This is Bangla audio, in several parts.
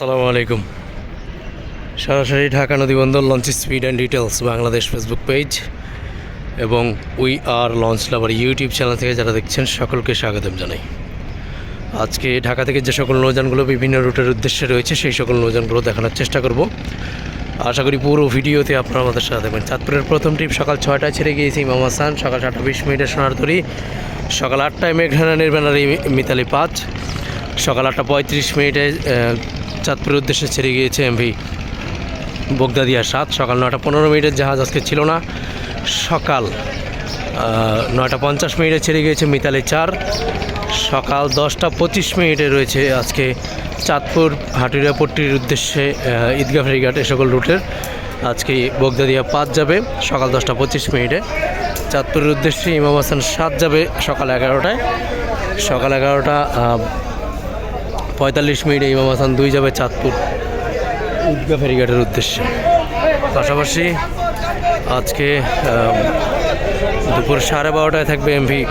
আসসালামু আলাইকুম। সরাসরি Dhaka নদীবন্দর launch speed and details Bangladesh Facebook page এবং we are launch lover YouTube channel থেকে যারা দেখছেন, সকলকে স্বাগতম জানাই। আজকে ঢাকা থেকে যে সকল নৌযানগুলো বিভিন্ন রুটের উদ্দেশ্যে রয়েছে, সেই সকল নৌযানগুলো দেখানোর চেষ্টা করব। আশা করি পুরো ভিডিওতে আপনারা আমাদের সাথে থাকবেন। চাঁদপুরের প্রথম ট্রিপ সকাল ছয়টায় ছেড়ে গিয়েছি ইমাম হাসান, সকাল সাতটা বিশ মিনিটে সোনারতরি সকাল আটটায় মেঘনা নির্বাণারি মিতালি পাঁচ, সকাল আটটা পঁয়ত্রিশ মিনিটে চাঁদপুরের উদ্দেশ্যে ছেড়ে গিয়েছে এমভি। বগদাদিয়া সাত, সকাল নয়টা পনেরো মিনিটের জাহাজ আজকে ছিল না। সকাল নয়টা পঞ্চাশ মিনিটে ছেড়ে গিয়েছে মিতালি চার। সকাল দশটা পঁচিশ মিনিটে রয়েছে আজকে চাঁদপুর হাটুরিয়া পট্টির উদ্দেশ্যে ঈদগাহ ফেরিঘাট এ সকল রুটের। আজকে বগদাদিয়া পাঁচ যাবে, সকাল দশটা পঁচিশ মিনিটে। চাঁদপুরের উদ্দেশ্যে ইমাম হাসান সাত যাবে সকাল এগারোটায়। সকাল এগারোটা পঁয়তাল্লিশ মিনিটে ইমাম হাসান দুই যাবে চাঁদপুর ঈদগাহ ফেরিঘাটের উদ্দেশ্যে। পাশাপাশি আজকে দুপুর সাড়ে বারোটায় থাকবে এমভি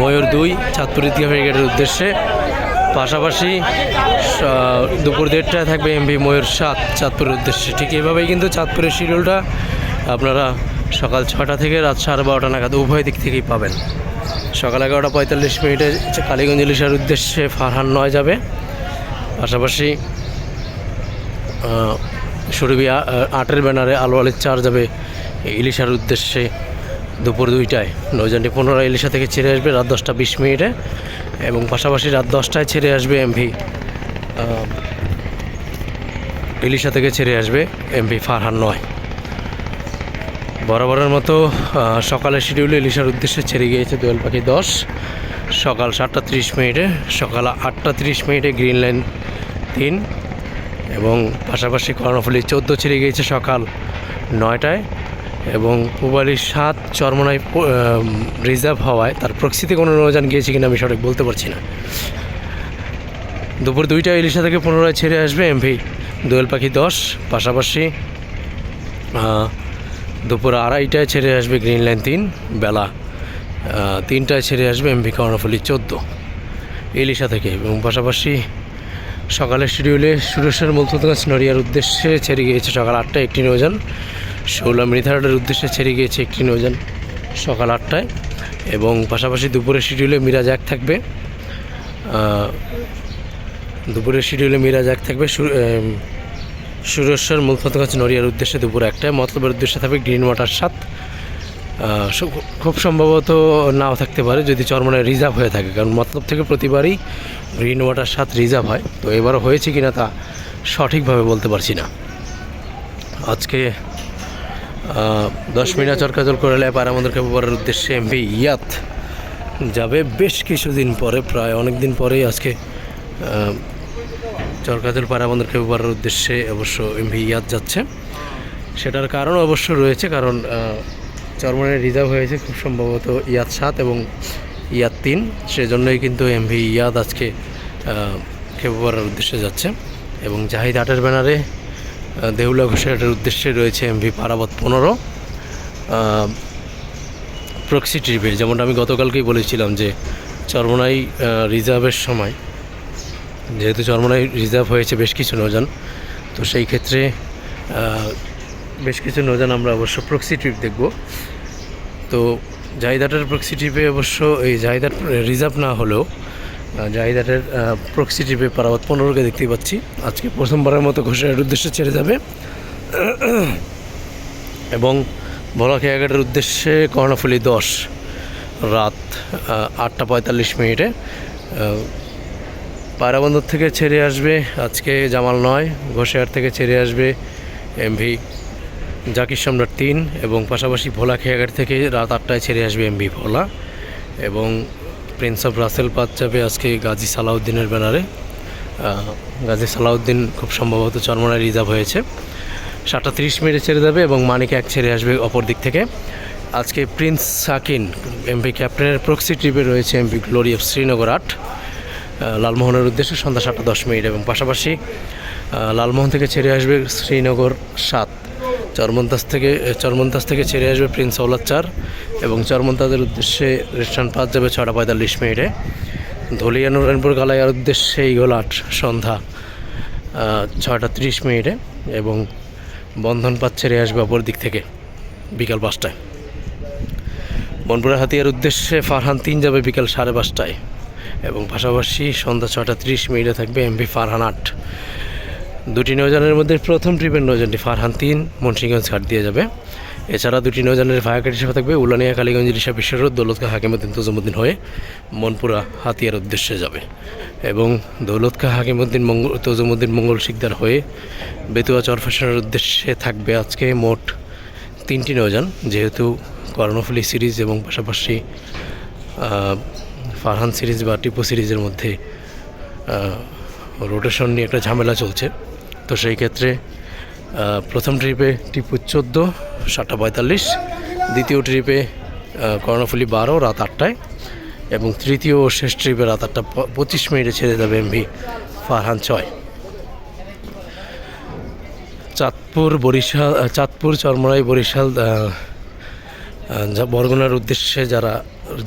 ময়ূর দুই, চাঁদপুর ঈদগাহ ফেরিঘাটের উদ্দেশ্যে। পাশাপাশি দুপুর দেড়টায় থাকবে এমভি ময়ূর সাত, চাঁদপুরের উদ্দেশ্যে। ঠিক এভাবেই কিন্তু চাঁদপুরের শিডিউলটা আপনারা সকাল ছটা থেকে রাত সাড়ে বারোটা নাগাদ উভয় দিক থেকেই পাবেন। সকাল এগারোটা পঁয়তাল্লিশ মিনিটে কালীগঞ্জ ইলিশার উদ্দেশ্যে ফারহান নয় যাবে। পাশাপাশি সুরভি আটের ব্যানারে আলু আলির চার যাবে ইলিশার উদ্দেশ্যে দুপুর দুইটায়। নৌযানটি পুনরায় ইলিশা থেকে ছেড়ে আসবে রাত দশটা বিশ মিনিটে এবং পাশাপাশি রাত দশটায় ছেড়ে আসবে এমভি ইলিশা থেকে ছেড়ে আসবে এমভি ফারহান নয়। বরাবরের মতো সকালের শিডিউলে ইলিশার উদ্দেশ্যে ছেড়ে গিয়েছে দোয়েল পাখি দশ। সকাল সাতটা তিরিশ মিনিটে, সকাল আটটা তিরিশ মিনিটে গ্রিন লাইন তিন এবং পাশাপাশি কর্ণফুলি চোদ্দ ছেড়ে গিয়েছে সকাল নয়টায় এবং পুবালি সাত চরমনায় রিজার্ভ হওয়ায় তার প্রকৃতিতে কোনো নৌযান গিয়েছে কিনা আমি সঠিক বলতে পারছি না। দুপুর দুইটায় ইলিশা থেকে পুনরায় ছেড়ে আসবে এমভি, দোয়েল পাখি দশ, পাশাপাশি দুপুর আড়াইটায় ছেড়ে আসবে গ্রিন লাইন তিন, বেলা তিনটায় ছেড়ে আসবে এমভি কর্ণফুলি চোদ্দ। ইলিশা থেকে এবং পাশাপাশি সকালের শিডিউলে সুরেশের মূলতগাছ নড়িয়ার উদ্দেশ্যে ছেড়ে গিয়েছে সকাল আটটায় একটি নৌযান। ষোলো মৃথারটের উদ্দেশ্যে ছেড়ে গিয়েছে একটি নৌযান সকাল আটটায় এবং পাশাপাশি দুপুরের শিডিউলে মিরাজ এক থাকবে। দুপুরের শিডিউলে মিরাজ এক থাকবে সুরেশ্বর মূলফতগাছ নড়িয়ার উদ্দেশ্যে দুপুর একটায়। মতলবের উদ্দেশ্যে থাকবে গ্রিন ওয়াটার সাত। খুব সম্ভবত নাও থাকতে পারে যদি চরমনায় রিজার্ভ হয়ে থাকে, কারণ মতলব থেকে প্রতিবারই গ্রিন ওয়াটার সাত রিজার্ভ হয়। তো এবারও হয়েছে কিনা তা সঠিকভাবে বলতে পারছি না। আজকে দশ মিনিট চরকাজল করে পার আমাদের কেবলের উদ্দেশ্যে এমভি ইয়াত যাবে বেশ কিছুদিন পরে, প্রায় অনেক দিন পরেই আজকে আহ, চরকাজল পাড়া আমাদের কেবলের উদ্দেশ্যে অবশ্য এমভি ইয়াদ যাচ্ছে। সেটার কারণ অবশ্য রয়েছে কারণ চরমনের রিজার্ভ হয়েছে খুব সম্ভবত ইয়াদ সাত এবং ইয়াদ তিন। সেজন্যই কিন্তু এমভি ইয়াদ আজকে খেপুপাড়ার উদ্দেশ্যে যাচ্ছে এবং জাহিদ আটের ব্যানারে দেউলা ঘোষাটের উদ্দেশ্যে রয়েছে এমভি পারাবত পনেরো। প্রক্সি ট্রিপে যেমনটা আমি গতকালকেই বলেছিলাম যে চরমনাই রিজার্ভের সময় যেহেতু চরমনাই রিজার্ভ হয়েছে, বেশ কিছু নৌযান। তো সেই ক্ষেত্রে বেশ কিছু নৌযান আমরা অবশ্য প্রক্সি ট্রিপ দেখব। তো জাহিদাটের প্রক্সি ট্রিপে অবশ্য এই জাহিদাট রিজার্ভ না হলেও জাহিদাটের প্রক্সি ট্রিপে পারাবাদ পনেরোকে দেখতেই পাচ্ছি। আজকে প্রথমবারের মতো ঘোষণার উদ্দেশ্যে ছেড়ে যাবে। এবং ভোলাখিয়াঘাটের উদ্দেশ্যে কর্ণফুলি দশ, রাত আটটা পঁয়তাল্লিশ মিনিটে পায়রাবন্দর থেকে ছেড়ে আসবে, আজকে জামাল নয় ঘোষেহাট থেকে ছেড়ে আসবে এমভি জাকির সম্রাট তিন এবং পাশাপাশি ভোলা খেয়াঘাট থেকে রাত আটটায় ছেড়ে আসবে এমভি ভোলা এবং প্রিন্স অফ রাসেল পাত যাবে আজকে গাজী সালাউদ্দিনের ব্যানারে। গাজী সালাউদ্দিন খুব সম্ভবত চরমনায় রিজার্ভ হয়েছে। সাতটা তিরিশ মিনিটে ছেড়ে যাবে এবং মানিক এক ছেড়ে আসবে অপর দিক থেকে। আজকে প্রিন্স সাকিন এমপি ক্যাপ্টেনের প্রক্সি ট্রিপে রয়েছে এমপি গ্লোরি অফ শ্রীনগর আট। লালমোহনের উদ্দেশ্যে সন্ধ্যা সাতটা দশ মিনিট এবং পাশাপাশি লালমোহন থেকে ছেড়ে আসবে শ্রীনগর সাত। চরমন্তাজ থেকে চরমন্তাজ থেকে ছেড়ে আসবে প্রিন্স ওলাদ চার এবং চরমন্তাজের উদ্দেশ্যে রেস্টুরেন্ট পাঁচ যাবে ছটা পঁয়তাল্লিশ মিনিটে। ধলিয়া নারায়ণপুর গালাইয়ার উদ্দেশ্যে ইগল আট, সন্ধ্যা ছয়টা তিরিশ মিনিটে এবং বন্ধন পাত ছেড়ে আসবে অপর দিক থেকে বিকাল পাঁচটায়। বনপুরা হাতিয়ার উদ্দেশ্যে ফারহান তিন যাবে বিকাল সাড়ে পাঁচটায়। এবং পাশাপাশি সন্ধ্যা ছটা তিরিশ মিনিটে থাকবে এমভি ফারহান আট। দুটি নৌযানের মধ্যে প্রথম ট্রিপের নৌযানটি ফারহান তিন, মুন্সিগঞ্জ ঘাট দিয়ে যাবে। এছাড়া দুটি নৌযানের ভায়াঘাট হিসেবে থাকবে উলানিয়া, কালীগঞ্জ, রিসা, বিশ্বরোড দৌলতকা হাকিমুদ্দিন তুজমুদ্দিন হয়ে মনপুরা, হাতিয়ার উদ্দেশ্যে যাবে। এবং দৌলতকা হাকিমুদ্দিন মঙ্গল, তজুমুদ্দিন, মঙ্গল শিকদার হয়ে বেতুয়া চরফেশনের উদ্দেশ্যে থাকবে আজকে মোট তিনটি নৌযান, যেহেতু কর্ণফুলি সিরিজ এবং পাশাপাশি ফারহান সিরিজ বা টিপু সিরিজের মধ্যে রোটেশন নিয়ে একটা ঝামেলা চলছে। তো সেই ক্ষেত্রে প্রথম ট্রিপে টিপু চোদ্দ, সাতটা পঁয়তাল্লিশ। দ্বিতীয় ট্রিপে কর্ণফুলি বারো, রাত আটটায়। এবং তৃতীয় ও শেষ ট্রিপে রাত আটটা পঁচিশ মিনিটে ছেড়ে যাবে এমভি ফারহান ছয়। চাঁদপুর, বরিশাল চাঁদপুর চরমরাই বরিশাল বরগুনার উদ্দেশ্যে যারা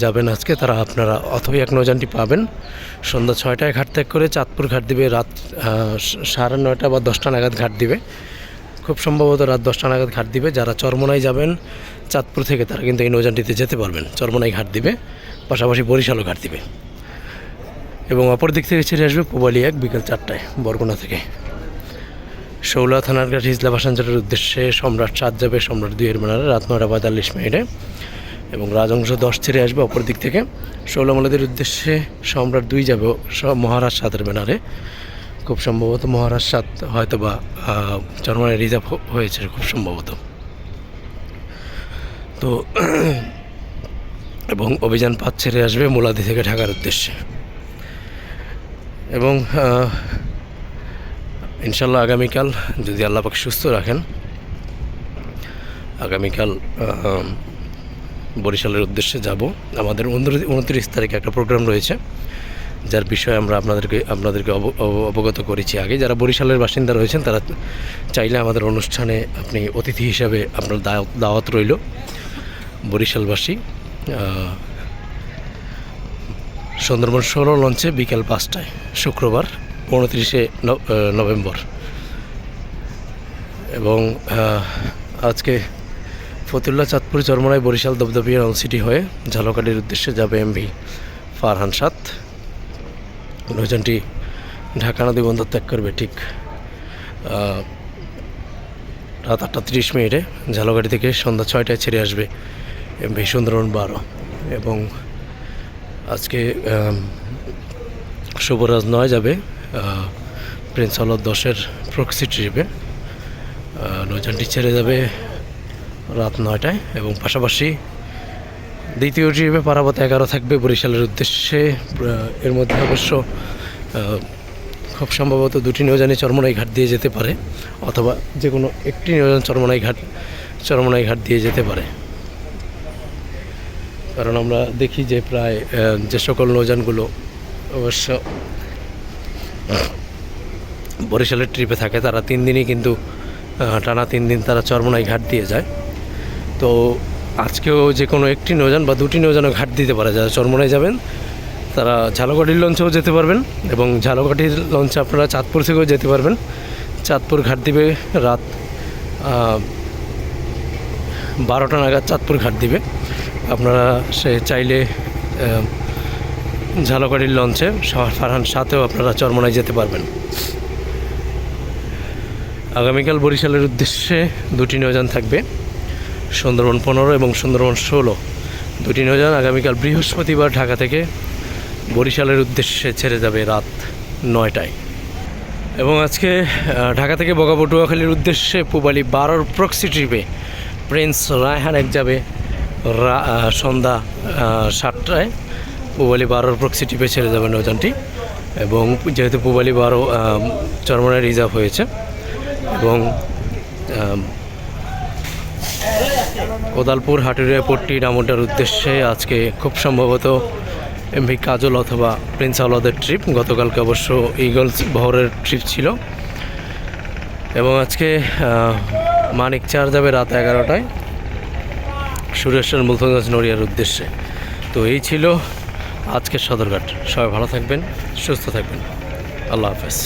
যাবেন আজকে, তারা আপনারা অথবা এক নৌযানটি পাবেন। সন্ধ্যা ছয়টায় ঘাট ত্যাগ করে চাঁদপুর ঘাট দিবে, রাত সাড়ে নয়টা বা দশটা নাগাদ ঘাট দিবে। খুব সম্ভবত রাত দশটা নাগাদ ঘাট দিবে। যারা চরমনাই যাবেন, চাঁদপুর থেকে তারা কিন্তু এই নৌযানটিতে যেতে পারবেন। চরমনাই ঘাট দিবে, পাশাপাশি বরিশালও ঘাট দিবে। এবং অপর দিক থেকে ছেড়ে আসবে পুবালি এক বিকেল চারটায়, বরগুনা থেকে। শৌলা থানার ঘাট হিজলা ভাসাঞ্চলের উদ্দেশ্যে সম্রাট সাত যাবে সম্রাট দুইয়ের মিনারে রাত নয়টা পঁয়তাল্লিশ মিনিটে এবং রাজংশ দশ ছেড়ে আসবে অপর দিক থেকে। শৌলামলাদের উদ্দেশ্যে সম্রাট দুই যাবে মহারাজ সাতের মিনারে খুব সম্ভবত মহারাজ সাত হয়তো বা চরমানের রিজার্ভ হয়েছে, খুব সম্ভবত। তো, এবং অভিযান পাঁচ ছেড়ে আসবে মোলাদি থেকে ঢাকার উদ্দেশ্যে। এবং ইনশাল্লাহ আগামীকাল যদি আল্লাহ পাক সুস্থ রাখেন, আগামীকাল বরিশালের উদ্দেশ্যে যাব। আমাদের উনত্রিশ তারিখে একটা প্রোগ্রাম রয়েছে, যার বিষয়ে আমরা আপনাদেরকে আপনাদেরকে অব- অব- অবগত করেছি আগে। যারা বরিশালের বাসিন্দা রয়েছেন, তারা চাইলে আমাদের অনুষ্ঠানে আপনি অতিথি হিসাবে আপনার দাওয়াত- রইল। বরিশালবাসী সুন্দরবন ষোলো লঞ্চে বিকেল পাঁচটায়, শুক্রবার, উনত্রিশে নভেম্বর। এবং আজকে ফতুল্লা চাঁদপুর চরমনাই বরিশাল দবদবিয়া সিটি হয়ে ঝালকাঠির উদ্দেশ্যে যাবে এমভি ফারহান সাত নৌযানটি ঢাকা নদী বন্দর ত্যাগ করবে ঠিক রাত আটটা তিরিশ মিনিটে। ঝালকাঠি থেকে সন্ধ্যা ছয়টায় ছেড়ে আসবে এমভি সুন্দরবন বারো এবং আজকে শুভরাজ নয় যাবে প্রিন্স হল দশের প্রক্সি ট্রিপে নৌযানটি ছেড়ে যাবে রাত নয়টায় এবং পাশাপাশি দ্বিতীয় ট্রিপে পারাবত এগারো থাকবে বরিশালের উদ্দেশ্যে। এর মধ্যে অবশ্য খুব সম্ভবত দুটি নৌযানই চরমনাই ঘাট দিয়ে যেতে পারে, অথবা যে কোনো একটি নৌযান চরমনাই ঘাট চরমনাই ঘাট দিয়ে যেতে পারে। কারণ আমরা দেখি যে প্রায় যে সকল নৌযানগুলো অবশ্য বরিশালের ট্রিপে থাকে, তারা তিন দিনই কিন্তু টানা তিন দিন তারা চরমনাই ঘাট দিয়ে যায়। তো আজকেও যে কোনো একটি নৌযান বা দুটি নৌযানও ঘাট দিতে পারে। যারা চরমনাই যাবেন, তারা ঝালকাঠির লঞ্চেও যেতে পারবেন এবং ঝালকাঠির লঞ্চে আপনারা চাঁদপুর থেকেও যেতে পারবেন। চাঁদপুর ঘাট দিবে রাত বারোটা নাগাদ চাঁদপুর ঘাট দিবে। আপনারা সে চাইলে ঝালকাঠির লঞ্চে ফারহান সাথেও আপনারা চরমনায় যেতে পারবেন। আগামীকাল বরিশালের উদ্দেশ্যে দুটি নৌযান থাকবে। সুন্দরবন পনেরো এবং সুন্দরবন ষোলো। দুটি নৌযান আগামীকাল বৃহস্পতিবার ঢাকা থেকে বরিশালের উদ্দেশ্যে ছেড়ে যাবে রাত নয়টায়। এবং আজকে ঢাকা থেকে বগাপটুয়াখালীর উদ্দেশ্যে পুবালি বারোর প্রক্সি ট্রিপে প্রিন্স রায়হান এক যাবে সন্ধ্যা সাতটায়। পুবালি বারোর প্রক্সি ট্রিপে ছেড়ে যাবে নৌযানটি এবং যেহেতু পুবালি বারো চরমনায় রিজার্ভ হয়েছে এবং কোদালপুর হাটুরিয়া পট্টি ডামোটার উদ্দেশ্যে। আজকে খুব সম্ভবত এমভি কাজল অথবা প্রিন্স আওলাদের ট্রিপ। গতকালকে অবশ্য ইগলস বহরের ট্রিপ ছিল। এবং আজকে মানিক চার যাবে রাত এগারোটায় সুরেশ্বর মুলতগঞ্জ নড়িয়ার উদ্দেশ্যে। তো এই ছিল আজকের সদরঘাট। সবাই ভালো থাকবেন, সুস্থ থাকবেন। আল্লাহ হাফেজ।